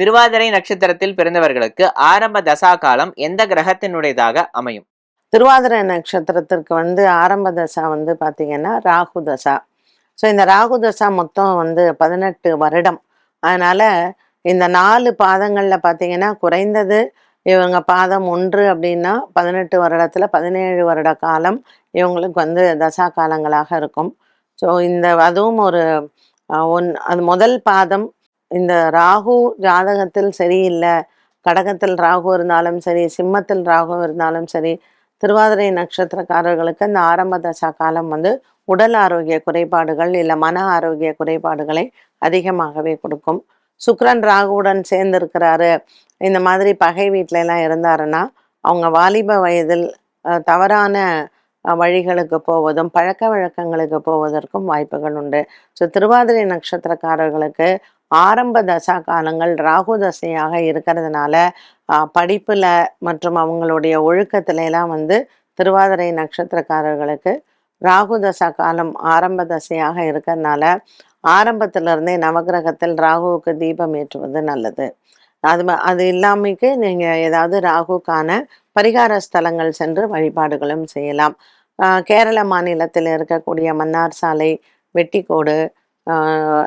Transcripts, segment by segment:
திருவாதிரை நட்சத்திரத்தில் பிறந்தவர்களுக்கு ஆரம்ப தசா காலம் எந்த கிரகத்தினுடையதாக அமையும்? திருவாதிரை நட்சத்திரத்திற்கு வந்து ஆரம்ப தசா வந்து பார்த்தீங்கன்னா ராகு தசா. ஸோ இந்த ராகு தசா மொத்தம் வந்து பதினெட்டு வருடம். அதனால இந்த நாலு பாதங்களில் பார்த்தீங்கன்னா குறைந்தது இவங்க பாதம் ஒன்று அப்படின்னா பதினெட்டு வருடத்தில் பதினேழு வருட காலம் இவங்களுக்கு வந்து தசா காலங்களாக இருக்கும். ஸோ இந்த அதுவும் ஒரு ஒன் அது முதல் பாதம் இந்த ராகு ஜாதகத்தில் சரியில்லை கடகத்தில் ராகு இருந்தாலும் சரி சிம்மத்தில் ராகு இருந்தாலும் சரி திருவாதிரை நட்சத்திரக்காரர்களுக்கு இந்த ஆரம்ப தசா காலம் வந்து உடல் ஆரோக்கிய குறைபாடுகள் இல்லை மன ஆரோக்கிய குறைபாடுகளை அதிகமாகவே கொடுக்கும். சுக்ரன் ராகுவுடன் சேர்ந்திருக்கிறாரு. இந்த மாதிரி பகை வீட்டில எல்லாம் இருந்தாருன்னா அவங்க வாலிப வயதில் தவறான வழிகளுக்கு போவதும் பழக்க வழக்கங்களுக்கு போவதற்கும் வாய்ப்புகள் உண்டு. ஸோ திருவாதிரை நட்சத்திரக்காரர்களுக்கு ஆரம்ப தசா காலங்கள் ராகு தசையாக இருக்கிறதுனால படிப்பில் மற்றும் அவங்களுடைய ஒழுக்கத்திலலாம் வந்து திருவாதிரை நட்சத்திரக்காரர்களுக்கு ராகு தசா காலம் ஆரம்ப தசையாக இருக்கிறதுனால ஆரம்பத்திலிருந்தே நவகிரகத்தில் ராகுவுக்கு தீபம் ஏற்றுவது நல்லது. அது அது இல்லாமைக்கு நீங்கள் ஏதாவது ராகுக்கான பரிகார ஸ்தலங்கள் சென்று வழிபாடுகளும் செய்யலாம். கேரள மாநிலத்தில் இருக்கக்கூடிய மன்னார் சாலை வெட்டிக்கோடு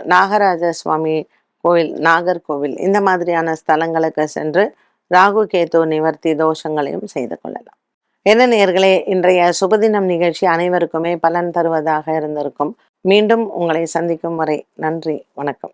நாகராஜ சுவாமி கோவில் நாகர்கோவில் இந்த மாதிரியான ஸ்தலங்களுக்கு சென்று ராகு கேது நிவர்த்தி தோஷங்களையும் செய்து கொள்ளலாம். என்ன நேர்களே இன்றைய சுபதினம் நிகழ்ச்சி அனைவருக்குமே பலன் தருவதாக இருந்திருக்கும். மீண்டும் உங்களை சந்திக்கும் வரை நன்றி வணக்கம்.